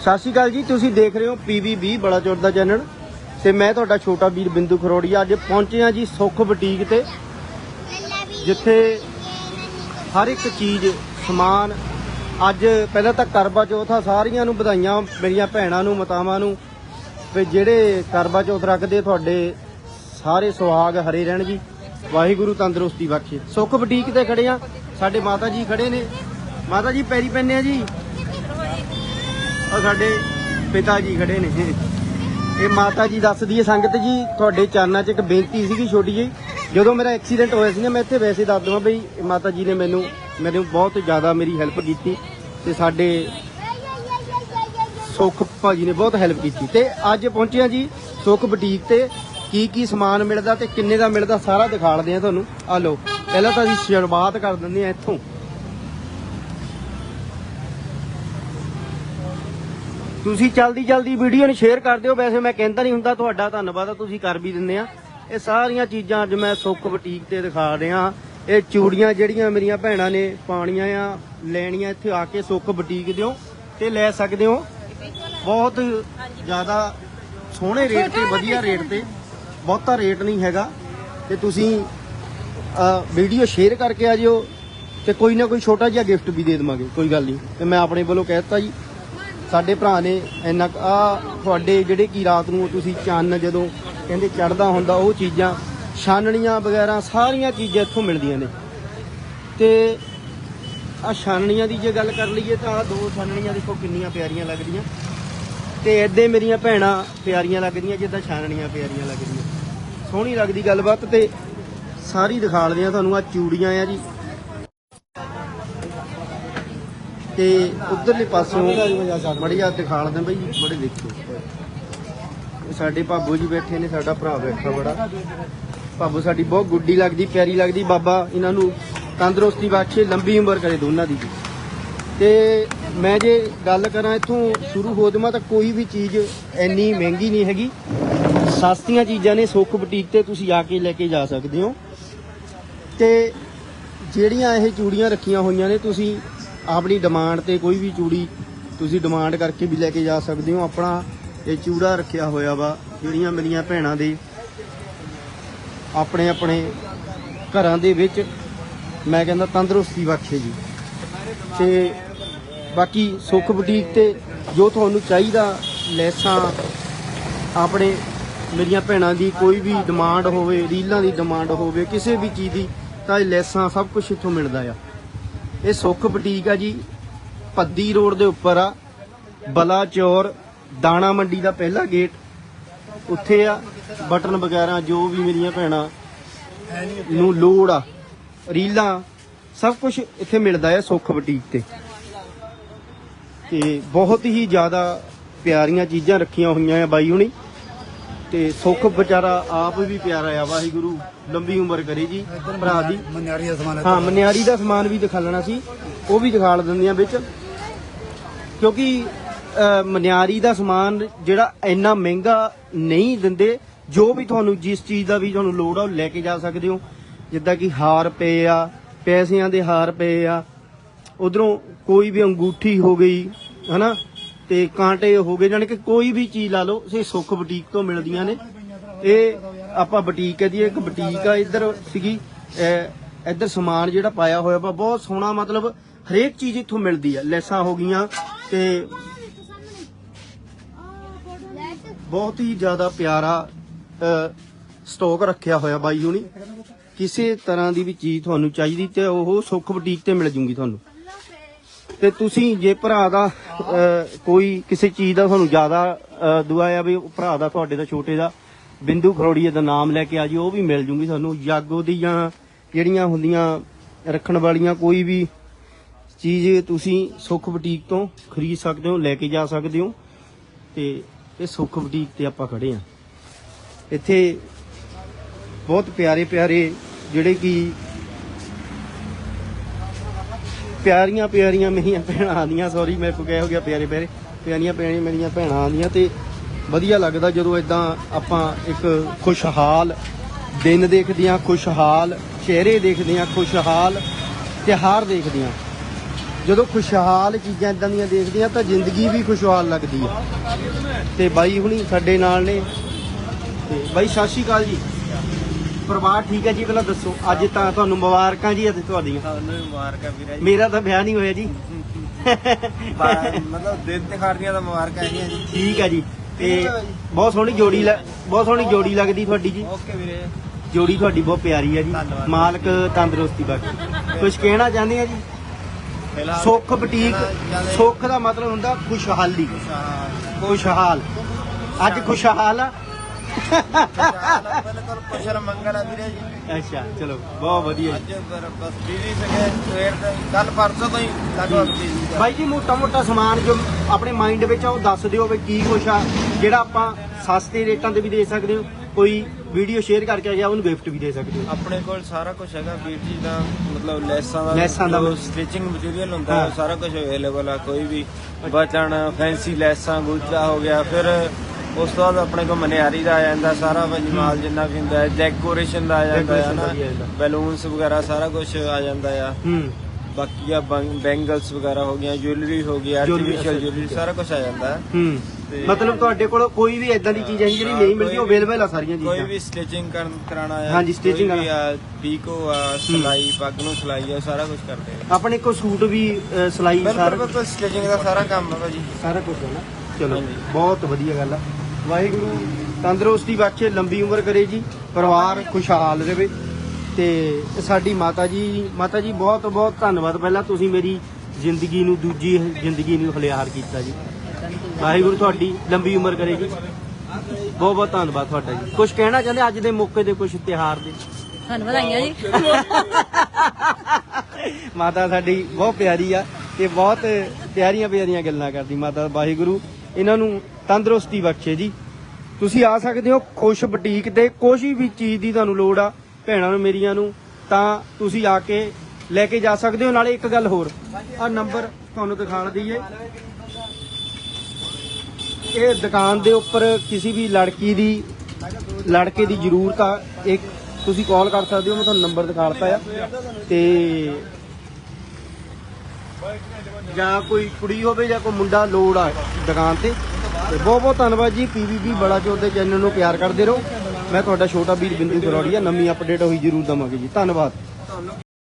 ਸਤਿ ਸ਼੍ਰੀ ਅਕਾਲ ਜੀ, ਤੁਸੀਂ ਦੇਖ ਰਹੇ ਹੋ ਪੀਵੀ20 ਬੜਾ ਚੌੜ ਦਾ ਚੈਨਲ। ਤੇ ਮੈਂ ਤੁਹਾਡਾ ਛੋਟਾ ਵੀਰ ਬਿੰਦੂ ਖਰੋੜੀਆ। ਅੱਜ ਪਹੁੰਚੇ ਆ ਜੀ ਸੁੱਖ ਬੁਟੀਕ ਤੇ, ਜਿੱਥੇ ਹਰ ਇੱਕ ਚੀਜ਼, ਸਮਾਨ, ਅੱਜ ਪਹਿਲਾਂ ਤਾਂ ਕਰਵਾ ਚੌਥ ਆ, ਸਾਰੀਆਂ ਨੂੰ ਵਧਾਈਆਂ ਮੇਰੀਆਂ ਭੈਣਾਂ ਨੂੰ, ਮਾਤਾਵਾਂ ਨੂੰ। ਤੇ ਜਿਹੜੇ ਕਰਵਾ ਚੌਥ ਰੱਖਦੇ, ਤੁਹਾਡੇ ਸਾਰੇ ਸੁਹਾਗ ਹਰੇ ਰਹਿਣ ਜੀ। ਵਾਹਿਗੁਰੂ ਤੰਦਰੁਸਤੀ ਬਖਸ਼ੇ। ਸੁੱਖ ਬੁਟੀਕ ਤੇ ਖੜੇ ਆ ਸਾਡੇ ਮਾਤਾ ਜੀ ਖੜੇ ਨੇ। ਮਾਤਾ ਜੀ, ਪੈਰੀ ਪੈਨੇ ਆ ਜੀ। ਉਹ ਸਾਡੇ ਪਿਤਾ ਜੀ ਖੜੇ ਨੇ। ਇਹ ਮਾਤਾ ਜੀ ਦੱਸਦੀ ਹੈ, ਸੰਗਤ ਜੀ, ਤੁਹਾਡੇ ਚਰਨਾਂ 'ਚ ਇੱਕ ਬੇਨਤੀ ਸੀਗੀ ਛੋਟੀ ਜਿਹੀ। ਜਦੋਂ ਮੇਰਾ ਐਕਸੀਡੈਂਟ ਹੋਇਆ ਸੀ ਨਾ, ਮੈਂ ਇੱਥੇ ਵੈਸੇ ਦੱਸ ਦਵਾਂ ਬਈ ਮਾਤਾ ਜੀ ਨੇ ਮੈਨੂੰ ਮੈਨੂੰ ਬਹੁਤ ਜ਼ਿਆਦਾ ਮੇਰੀ ਹੈਲਪ ਕੀਤੀ ਤੇ ਸਾਡੇ ਸੁੱਖ ਭਾਜੀ ਨੇ ਬਹੁਤ ਹੈਲਪ ਕੀਤੀ ਤੇ ਅੱਜ ਪਹੁੰਚਿਆ ਜੀ ਸੁੱਖ ਬੁਟੀਕ ਤੇ। ਕੀ ਕੀ ਸਮਾਨ ਮਿਲਦਾ ਤੇ ਕਿੰਨੇ ਦਾ ਮਿਲਦਾ ਸਾਰਾ ਦਿਖਾੜਦੇ ਆ ਤੁਹਾਨੂੰ। ਆ ਲਓ, ਪਹਿਲਾਂ ਤਾਂ ਅਸੀਂ ਸ਼ੁਰੂਆਤ ਕਰ ਦਿੰਦੇ ਆ ਇੱਥੋਂ। ਤੁਸੀਂ ਜਲਦੀ ਜਲਦੀ ਵੀਡੀਓ ਨੂੰ ਸ਼ੇਅਰ ਕਰ ਦਿਓ। ਵੈਸੇ ਮੈਂ ਕਹਿੰਦਾ ਨਹੀਂ ਹੁੰਦਾ ਤੁਹਾਡਾ ਧੰਨਵਾਦ ਆ ਤੁਸੀਂ ਕਰ ਵੀ ਦਿੰਦੇ ਆ। ਇਹ ਸਾਰੀਆਂ ਚੀਜ਼ਾਂ ਅੱਜ ਮੈਂ ਸੁੱਖ ਬੁਟੀਕ ਤੇ ਦਿਖਾ ਰਿਹਾ। ਇਹ ਚੂੜੀਆਂ ਜਿਹੜੀਆਂ ਮੇਰੀਆਂ ਭੈਣਾਂ ਨੇ ਪਾਣੀਆਂ ਆ ਲੈਣੀਆਂ ਇੱਥੇ ਆ ਕੇ ਸੁੱਖ ਬੁਟੀਕ ਦਿਓ ਤੇ ਲੈ ਸਕਦੇ ਹੋ। ਬਹੁਤ ਜ਼ਿਆਦਾ ਸੋਹਣੇ ਰੇਟ ਤੇ ਵਧੀਆ ਰੇਟ ਤੇ ਬਹੁਤਾ ਰੇਟ ਨਹੀਂ ਹੈਗਾ। ਤੇ ਤੁਸੀਂ ਵੀਡੀਓ ਸ਼ੇਅਰ ਕਰਕੇ ਆ ਜਿਓ ਤੇ ਕੋਈ ਨਾ ਕੋਈ ਛੋਟਾ ਜਿਹਾ ਗਿਫਟ ਵੀ ਦੇ ਦੇਵਾਂਗੇ ਕੋਈ ਗੱਲ ਨਹੀਂ। ਤੇ ਮੈਂ ਆਪਣੇ ਵੱਲੋਂ ਕਹਿ ਦਿੱਤਾ ਜੀ। ਸਾਡੇ ਭਰਾ ਨੇ ਇੰਨਾ ਆ ਤੁਹਾਡੇ ਜਿਹੜੇ ਕੀ ਰਾਤ ਨੂੰ ਤੁਸੀਂ ਚੰਨ ਜਦੋਂ ਕਹਿੰਦੇ ਚੜਦਾ ਹੁੰਦਾ, ਉਹ ਚੀਜ਼ਾਂ, ਛਾਨਣੀਆਂ ਵਗੈਰਾ, ਸਾਰੀਆਂ ਚੀਜ਼ਾਂ ਇੱਥੋਂ ਮਿਲਦੀਆਂ ਨੇ। ਤੇ ਆ ਛਾਨਣੀਆਂ ਦੀ ਜੇ ਗੱਲ ਕਰ ਲਈਏ ਤਾਂ ਆਹ ਦੋ ਛਾਨਣੀਆਂ ਦੇਖੋ ਕਿੰਨੀਆਂ ਪਿਆਰੀਆਂ ਲੱਗਦੀਆਂ। ਤੇ ਐਦੇ ਮੇਰੀਆਂ ਭੈਣਾਂ ਪਿਆਰੀਆਂ ਲੱਗਦੀਆਂ, ਜਿੱਦਾਂ ਛਾਨਣੀਆਂ ਪਿਆਰੀਆਂ ਲੱਗਦੀਆਂ। ਸੋਹਣੀ ਲੱਗਦੀ ਗੱਲਬਾਤ ਤੇ ਸਾਰੀ ਦਿਖਾ ਲਦੇ ਆ ਤੁਹਾਨੂੰ ਆ ਚੂੜੀਆਂ ਆ ਜੀ। ਤੇ ਉਧਰਲੇ ਪਾਸੋਂ ਮੜੀਆ ਦਿਖਾ ਲਦੇ ਬਈ ਬੜੇ ਦੇਖੋ। ਸਾਡੇ ਭਾਬੂ ਜੀ ਬੈਠੇ ਨੇ, ਸਾਡਾ ਭਰਾ ਬੈਠਾ ਬੜਾ। ਭਾਬੂ, ਸਾਡੀ ਬਹੁਤ ਗੁੱਡੀ ਲੱਗਦੀ, ਪਿਆਰੀ ਲੱਗਦੀ, ਬਾਬਾ ਇਹਨਾਂ ਨੂੰ ਤੰਦਰੁਸਤੀ ਬਖਸ਼ੇ, ਲੰਬੀ ਉਮਰ ਕਰੇ ਦੋਨਾਂ ਦੀ ਜੀ ਤੇ ਮੈਂ ਜੇ ਗੱਲ ਕਰਾਂ ਇੱਥੋਂ ਸ਼ੁਰੂ ਹੋ ਜਾਵਾਂ ਤਾਂ ਕੋਈ ਵੀ ਚੀਜ਼ ਇੰਨੀ ਮਹਿੰਗੀ ਨਹੀਂ ਹੈਗੀ। ਸਸਤੀਆਂ ਚੀਜ਼ਾਂ ਨੇ ਸੁੱਖ ਬੁਟੀਕ ਤੇ ਤੁਸੀਂ ਆ ਕੇ ਲੈ ਕੇ ਜਾ ਸਕਦੇ ਹੋ। ਤੇ ਜਿਹੜੀਆਂ ਇਹ ਚੂੜੀਆਂ ਰੱਖੀਆਂ ਹੋਈਆਂ ਨੇ, ਤੁਸੀਂ ਆਪਣੀ ਡਿਮਾਂਡ ਤੇ ਕੋਈ ਵੀ ਚੂੜੀ ਤੁਸੀਂ ਡਿਮਾਂਡ ਕਰਕੇ ਵੀ ਲੈ ਕੇ ਜਾ ਸਕਦੇ ਹੋ। ਆਪਣਾ ਇਹ ਚੂੜਾ ਰੱਖਿਆ ਹੋਇਆ ਵਾ, ਜਿਹੜੀਆਂ ਮੇਰੀਆਂ ਭੈਣਾਂ ਦੇ ਆਪਣੇ ਆਪਣੇ ਘਰਾਂ ਦੇ ਵਿੱਚ ਮੈਂ ਕਹਿੰਦਾ ਤੰਦਰੁਸਤੀ ਬਖਸ਼ੇ ਜੀ। ਤੇ ਬਾਕੀ ਸੁੱਖ ਬੁਟੀਕ ਤੇ ਜੋ ਤੁਹਾਨੂੰ ਚਾਹੀਦਾ ਲੈਸਾਂ, ਆਪਣੇ ਮੇਰੀਆਂ ਭੈਣਾਂ ਦੀ ਕੋਈ ਵੀ ਡਿਮਾਂਡ ਹੋਵੇ, ਰੀਲਾਂ ਦੀ ਡਿਮਾਂਡ ਹੋਵੇ, ਕਿਸੇ ਵੀ ਚੀਜ਼ ਦੀ, ਤਾਂ ਇਹ ਲੈਸਾਂ ਸਭ ਕੁਝ ਇੱਥੋਂ ਮਿਲਦਾ ਆ। ਇਹ ਸੁੱਖ ਬੁਟੀਕ ਆ ਜੀ, ਪੱਦੀ ਰੋਡ ਦੇ ਉੱਪਰ ਆ ਬਲਾਚੌਰ ਦਾਣਾ ਮੰਡੀ ਦਾ ਪਹਿਲਾ ਗੇਟ। ਉੱਥੇ ਆ, ਬਟਨ ਵਗੈਰਾ ਜੋ ਵੀ ਮੇਰੀਆਂ ਭੈਣਾਂ ਨੂੰ ਲੋੜ ਆ, ਰੀਲਾਂ, ਸਭ ਕੁਝ ਇੱਥੇ ਮਿਲਦਾ ਹੈ ਸੁੱਖ ਬੁਟੀਕ ਤੇ। ਤੇ ਬਹੁਤ ਹੀ ਜ਼ਿਆਦਾ ਪਿਆਰੀਆਂ ਚੀਜ਼ਾਂ ਰੱਖੀਆਂ ਹੋਈਆਂ ਆ ਬਾਈ ਹੁਣੀ। ਤੇ ਸੁੱਖ ਵਿਚਾਰਾ ਆਪ ਵੀ ਪਿਆਰਾ ਆ ਵਾਹਿਗੁਰੂ ਲੰਬੀ ਉਮਰ ਕਰੇ ਜੀ ਭਰਾ ਦੀ। ਮਨਿਆਰੀ ਦਾ ਸਮਾਨ ਹਾਂ ਮਨਿਆਰੀ ਦਾ ਸਮਾਨ ਵੀ ਦਿਖਾ ਲੈਣਾ ਸੀ ਉਹ ਵੀ ਦਿਖਾ ਦਿੰਦੀਆਂ ਵਿੱਚ। ਕਿਉਂਕਿ ਮਨਿਆਰੀ ਦਾ ਸਮਾਨ ਜਿਹੜਾ ਇੰਨਾ ਮਹਿੰਗਾ ਨਹੀਂ ਦਿੰਦੇ ਜੋ ਵੀ ਤੁਹਾਨੂੰ ਜਿਸ ਚੀਜ਼ ਦਾ ਵੀ ਤੁਹਾਨੂੰ ਲੋੜ ਆ ਉਹ ਲੈ ਕੇ ਜਾ ਸਕਦੇ ਹੋ। ਜਿੱਦਾਂ ਕਿ ਹਾਰ ਪਏ ਆ ਪੈਸਿਆਂ ਦੇ ਹਾਰ ਪਏ ਆ ਉਧਰੋਂ ਕੋਈ ਵੀ ਅੰਗੂਠੀ ਹੋ ਗਈ ਹਨਾ? ਤੇ ਕਾਂਟੇ ਹੋ ਗਏ, ਜਾਣੀ ਕਿ ਕੋਈ ਵੀ ਚੀਜ਼ ਲਾ ਲਓ, ਇਹ ਸੁੱਖ ਬੁਟੀਕ ਤੋਂ ਮਿਲਦੀਆਂ ਨੇ। ਇਹ ਆਪਾਂ ਬੁਟੀਕ ਹੈ ਦੀ ਇੱਕ ਬੁਟੀਕ ਆ, ਇੱਧਰ ਸੀਗੀ ਇੱਧਰ ਸਮਾਨ ਜਿਹੜਾ ਪਾਇਆ ਹੋਇਆ ਵਾ, ਬਹੁਤ ਸੋਹਣਾ, ਮਤਲਬ ਹਰੇਕ ਚੀਜ਼ ਇੱਥੋਂ ਮਿਲਦੀ ਆ। ਲੈਸਾਂ ਹੋ ਗਈਆਂ ਤੇ ਬਹੁਤ ਹੀ ਜ਼ਿਆਦਾ ਪਿਆਰਾ ਸਟਾਕ ਰੱਖਿਆ ਹੋਇਆ ਬਾਈ ਹੁਣੀ। ਕਿਸੇ ਤਰ੍ਹਾਂ ਦੀ ਵੀ ਚੀਜ਼ ਤੁਹਾਨੂੰ ਚਾਹੀਦੀ ਤੇ ਉਹ ਸੁੱਖ ਬੁਟੀਕ ਤੇ ਮਿਲ ਜੂਗੀ ਤੁਹਾਨੂੰ। ਤੇ ਤੁਸੀਂ ਜੇ ਭਰਾ ਦਾ ਅਹ, ਕੋਈ ਕਿਸੇ ਚੀਜ਼ ਦਾ ਤੁਹਾਨੂੰ ਜ਼ਿਆਦਾ ਅਹ, ਦੁਆ ਆ ਵੀ ਉਹ ਭਰਾ ਦਾ ਤੁਹਾਡੇ ਦਾ ਛੋਟੇ ਦਾ ਬਿੰਦੂ ਖਰੋੜੀਏ ਦਾ ਨਾਮ ਲੈ ਕੇ ਆ ਜੀ ਉਹ ਵੀ ਮਿਲ ਜੂਗੀ ਤੁਹਾਨੂੰ ਜਾਗੋ ਦੀਆਂ ਜਿਹੜੀਆਂ ਹੁੰਦੀਆਂ ਰੱਖਣ ਵਾਲੀਆਂ ਕੋਈ ਵੀ ਚੀਜ਼ ਤੁਸੀਂ ਸੁੱਖ ਬੁਟੀਕ ਤੋਂ ਖਰੀਦ ਸਕਦੇ ਹੋ ਲੈ ਕੇ ਜਾ ਸਕਦੇ ਹੋ। ਤੇ ਇਹ ਸੁੱਖ ਬੁਟੀਕ ਤੇ ਆਪਾਂ ਖੜੇ ਆ। ਇੱਥੇ ਬਹੁਤ ਪਿਆਰੇ ਪਿਆਰੇ ਜਿਹੜੇ ਕਿ ਪਿਆਰੀਆਂ ਪਿਆਰੀਆਂ ਮੇਰੀਆਂ ਭੈਣਾਂ ਆਉਂਦੀਆਂ ਸੌਰੀ ਮੇਰੇ ਕੋ ਕਹਿ ਹੋ ਗਿਆ ਪਿਆਰੇ ਪਿਆਰੇ, ਪਿਆਰੀਆਂ ਪਿਆਰੀਆਂ ਮੇਰੀਆਂ ਭੈਣਾਂ ਆਉਂਦੀਆਂ ਤੇ ਵਧੀਆ ਲੱਗਦਾ ਜਦੋਂ ਇਦਾਂ ਆਪਾਂ ਇੱਕ ਖੁਸ਼ਹਾਲ ਦਿਨ ਦੇਖਦੇ ਹਾਂ ਖੁਸ਼ਹਾਲ ਚਿਹਰੇ ਦੇਖਦੇ ਹਾਂ ਖੁਸ਼ਹਾਲ ਤਿਉਹਾਰ ਦੇਖਦੇ ਹਾਂ ਜਦੋਂ ਖੁਸ਼ਹਾਲ ਚੀਜ਼ਾਂ ਇਦਾਂ ਦੀਆਂ ਦੇਖਦੇ ਆ ਤਾਂ ਜ਼ਿੰਦਗੀ ਵੀ ਖੁਸ਼ਹਾਲ ਲੱਗਦੀ ਆ। ਤੇ ਬਾਈ ਹੁਣੀ ਸਾਡੇ ਨਾਲ ਨੇ। ਤੇ ਬਾਈ, ਸਤਿ ਸ਼੍ਰੀ ਅਕਾਲ ਜੀ। ਪਰਿਵਾਰ ਠੀਕ ਹੈ ਜੀ ਪਹਿਲਾਂ ਦੱਸੋ। ਅੱਜ ਤਾਂ ਤੁਹਾਨੂੰ ਮੁਬਾਰਕਾਂ ਜੀ ਅੱਜ ਤੁਹਾਡੀਆਂ। ਤੁਹਾਨੂੰ ਵੀ ਮੁਬਾਰਕਾਂ ਵੀਰੇ ਜੀ। ਮੇਰਾ ਤਾਂ ਵਿਆਹ ਨਹੀਂ ਹੋਇਆ ਜੀ। ਬਾ- ਮਤਲਬ ਦਿਨ ਤਿਉਹਾਰ ਦੀਆਂ ਤਾਂ ਮੁਬਾਰਕਾਂ ਹੈਗੀਆਂ ਜੀ। ਠੀਕ ਹੈ ਜੀ। ਤੇ ਬਹੁਤ ਸੋਹਣੀ ਜੋੜੀ ਲ- ਬਹੁਤ ਸੋਹਣੀ ਜੋੜੀ ਲੱਗਦੀ ਤੁਹਾਡੀ ਜੀ। ਓਕੇ ਵੀਰੇ। ਜੋੜੀ ਤੁਹਾਡੀ ਬਹੁਤ ਪਿਆਰੀ ਹੈ ਜੀ। ਧੰਨਵਾਦ। ਮਾਲਕ ਤੰਦਰੁਸਤੀ ਬਖਸ਼ੇ। ਕੁਝ ਕਹਿਣਾ ਚਾਹੁੰਦੇ ਆ ਜੀ? ਫਿਲਹਾਲ ਸੁੱਖ ਬੁਟੀਕ ਚੱਲ- ਸੁੱਖ ਦਾ ਮਤਲਬ ਹੁੰਦਾ ਖੁਸ਼ਹਾਲੀ। ਖੁਸ਼ਹਾਲ। ਖੁਸ਼ਹਾਲ। ਅੱਜ ਖੁਸ਼ਹਾਲ ਆ। ਬਿਲਕੁਲ ਕੁਸ਼ਲ ਮੰਗਲ ਆ ਵੀਰੇ ਜੀ ਅੱਛਾ ਚਲੋ ਬਹੁਤ ਵਧੀਆ ਅੱਜ ਫਿਰ ਬਸ ਬਿਜ਼ੀ ਸੀਗੇ ਸਵੇਰ ਤੇ ਕੱਲ ਪਰਸੋਂ ਤੋਂ ਹੀ ਲਗਭਗ ਬਿਜ਼ੀ ਬਾਈ ਜੀ ਮੋਟਾ ਮੋਟਾ ਸਮਾਨ ਜੋ ਆਪਣੇ ਮਾਈਂਡ ਵਿੱਚ ਆ ਉਹ ਦੱਸ ਦਿਓ ਵੀ ਕੀ ਕੁਛ ਆ ਜਿਹੜਾ ਆਪਾਂ ਸਸਤੇ ਰੇਟਾਂ ਤੇ ਵੀ ਦੇ ਸਕਦੇ ਹੋ। ਕੋਈ ਵੀਡੀਓ ਸ਼ੇਅਰ ਕਰਕੇ ਗਿਆ ਉਹਨੂੰ ਗਿਫਟ ਵੀ ਦੇ ਸਕਦੇ ਹੋ। ਆਪਣੇ ਕੋਲ ਸਾਰਾ ਕੁਝ ਹੈਗਾ ਵੀਰ ਜੀ ਦਾ ਮਤਲਬ ਲੈਸਾਂ ਦਾ ਲੈਸਾਂ ਦਾ। ਵੀ। ਸਟਿਚਿੰਗ ਮਟੀਰੀਅਲ ਹੁੰਦਾ ਸਾਰਾ ਕੁਝ ਅਵੇਲੇਬਲ ਆ ਕੋਈ ਵੀ ਬਟਨ ਫੈਂਸੀ ਲੈਸਾਂ ਗੁੱਜਾ ਹੋ ਗਿਆ ਫਿਰ ਉਸ ਤੋਂ ਬਾਅਦ ਆਪਣੇ ਕੋਲ ਮਨਿਆਰੀ ਦਾ ਆ ਜਾਂਦਾ ਸਾਰਾ ਭਾਜੀ ਮਾਲ ਜਿੰਨਾ ਵੀ ਹੁੰਦਾ ਹੈ ਡੈਕੋਰੇਸ਼ਨ ਦਾ ਆ ਜਾਂਦਾ ਹੈ ਨਾ ਆ। ਬੈਲੂਨਸ ਵਗੈਰਾ ਸਾਰਾ ਕੁਝ ਆ ਜਾਂਦਾ ਆ। ਹੂੰ। ਬਾਕੀ ਆ ਬੈਂਗਲਸ ਵਗੈਰਾ ਹੋ ਗਿਆ ਜੁਐਲਰੀ ਹੋ ਗਈ ਆਰਟੀਫੀਸ਼ੀਅਲ ਜੁਐਲਰੀ। ਸਾਰਾ ਕੁਝ ਆ ਜਾਂਦਾ ਹੈ। ਮਤਲਬ ਤੁਹਾਡੇ ਕੋਲ ਕੋਈ ਵੀ ਇਦਾਂ ਦੀ ਚੀਜ਼ ਹੈ ਜਿਹੜੀ ਨਹੀਂ ਮਿਲਦੀ ਉਹ ਅਵੇਲੇਬਲ ਆ ਸਾਰੀਆਂ ਕੋਈ ਚੀਜ਼ਾਂ? ਵੀ ਸਟਿਚਿੰਗ ਕਰਨ ਕਰਾਣਾ ਆ ਹਾਂਜੀ, ਕੋਈ ਵੀ ਆ ਪੀਕੋ ਆ ਸਲਾਈ ਪੱਗ ਨੂੰ ਸਲਾਈ ਆ ਸਾਰਾ ਕੁਝ ਕਰਦੇ ਆ। ਆਪਣੇ ਕੋਲ ਸੂਟ ਵੀ ਸਿਲਾਈ ਸਾਰਾ ਬਿਲਕੁਲ ਸਟਿਚਿੰਗ ਦਾ ਸਾਰਾ ਕੰਮ ਹੈ ਭਾਜੀ। ਸਾਰਾ ਕੁਝ ਹੈ ਨਾ? ਚਲੋ ਹਾਂਜੀ। ਬਹੁਤ ਵਧੀਆ ਗੱਲ ਆ। ਵਾਹਿਗੁਰੂ ਤੰਦਰੁਸਤੀ ਬਖਸ਼ੇ ਲੰਬੀ ਉਮਰ ਕਰੇ ਜੀ ਪਰਿਵਾਰ ਖੁਸ਼ਹਾਲ ਰਹੇ ਤੇ ਸਾਡੀ ਮਾਤਾ ਜੀ ਮਾਤਾ ਜੀ ਬਹੁਤ ਬਹੁਤ ਧੰਨਵਾਦ ਪਹਿਲਾਂ ਤੁਸੀਂ ਮੇਰੀ ਜ਼ਿੰਦਗੀ ਨੂੰ ਦੂਜੀ ਜ਼ਿੰਦਗੀ ਨੂੰ ਹਲਿਆਰ ਕੀਤਾ ਜੀ। ਵਾਹਿਗੁਰੂ ਤੁਹਾਡੀ ਲੰਬੀ ਉਮਰ ਕਰੇ ਜੀ। ਬਹੁਤ ਬਹੁਤ ਧੰਨਵਾਦ ਤੁਹਾਡਾ ਜੀ। ਕੁਝ ਕਹਿਣਾ ਚਾਹੁੰਦੇ ਅੱਜ ਦੇ ਮੌਕੇ ਤੇ ਕੁਝ ਤਿਹਾਰ ਦੇ? ਤੁਹਾਨੂੰ ਵਧਾਈਆਂ ਜੀ। ਮਾਤਾ ਸਾਡੀ ਬਹੁਤ ਪਿਆਰੀ ਆ ਤੇ ਬਹੁਤ ਪਿਆਰੀਆਂ ਪਿਆਰੀਆਂ ਗੱਲਾਂ ਕਰਦੀ ਮਾਤਾ ਵਾਹਿਗੁਰੂ। ਇਹਨਾਂ ਨੂੰ ਤੰਦਰੁਸਤੀ ਬਖਸ਼ੇ ਜੀ। ਤੁਸੀਂ ਆ ਸਕਦੇ ਹੋ ਖੁਸ਼ ਬੁਟੀਕ ਤੇ, ਕੋਈ ਵੀ ਚੀਜ਼ ਦੀ ਤੁਹਾਨੂੰ ਲੋੜ ਆ, ਭੈਣਾਂ ਨੂੰ, ਮੇਰੀਆਂ ਨੂੰ, ਤਾਂ ਤੁਸੀਂ ਆ ਕੇ ਲੈ ਕੇ ਜਾ ਸਕਦੇ ਹੋ। ਨਾਲੇ ਇੱਕ ਗੱਲ ਹੋਰ ਆ ਨੰਬਰ ਤੁਹਾਨੂੰ ਦਿਖਾਣ ਦਈਏ। ਇਹ ਦੁਕਾਨ ਦੇ ਉੱਪਰ ਕਿਸੇ ਵੀ ਲੜਕੀ ਦੀ, ਲੜਕੇ ਦੀ ਜ਼ਰੂਰਤ ਆ। ਇੱਕ, ਤੁਸੀਂ ਕਾਲ ਕਰ ਸਕਦੇ ਹੋ, ਮੈਂ ਤੁਹਾਨੂੰ ਨੰਬਰ ਦਿਖਾ ਦਿੱਤਾ ਆ। ਤੇ ਜਾਂ ਕੋਈ ਕੁੜੀ ਹੋਵੇ ਜਾਂ ਕੋਈ ਮੁੰਡਾ ਲੋੜ ਆ ਦੁਕਾਨ ਤੇ ਤੇ ਬਹੁਤ ਬਹੁਤ ਧੰਨਵਾਦ ਜੀ ਪੀਵੀਬੀ ਬੜਾ ਚੋਰ ਦੇ ਚੈਨਲ ਨੂੰ ਪਿਆਰ ਕਰਦੇ ਰਹੋ। ਮੈਂ ਤੁਹਾਡਾ ਛੋਟਾ ਵੀਰ ਬਿੰਦੂ ਗਰੋੜੀਆ, ਨਵੀਂ ਅਪਡੇਟ ਹੋਈ ਜ਼ਰੂਰ ਦਵਾਂਗੇ ਜੀ। ਧੰਨਵਾਦ।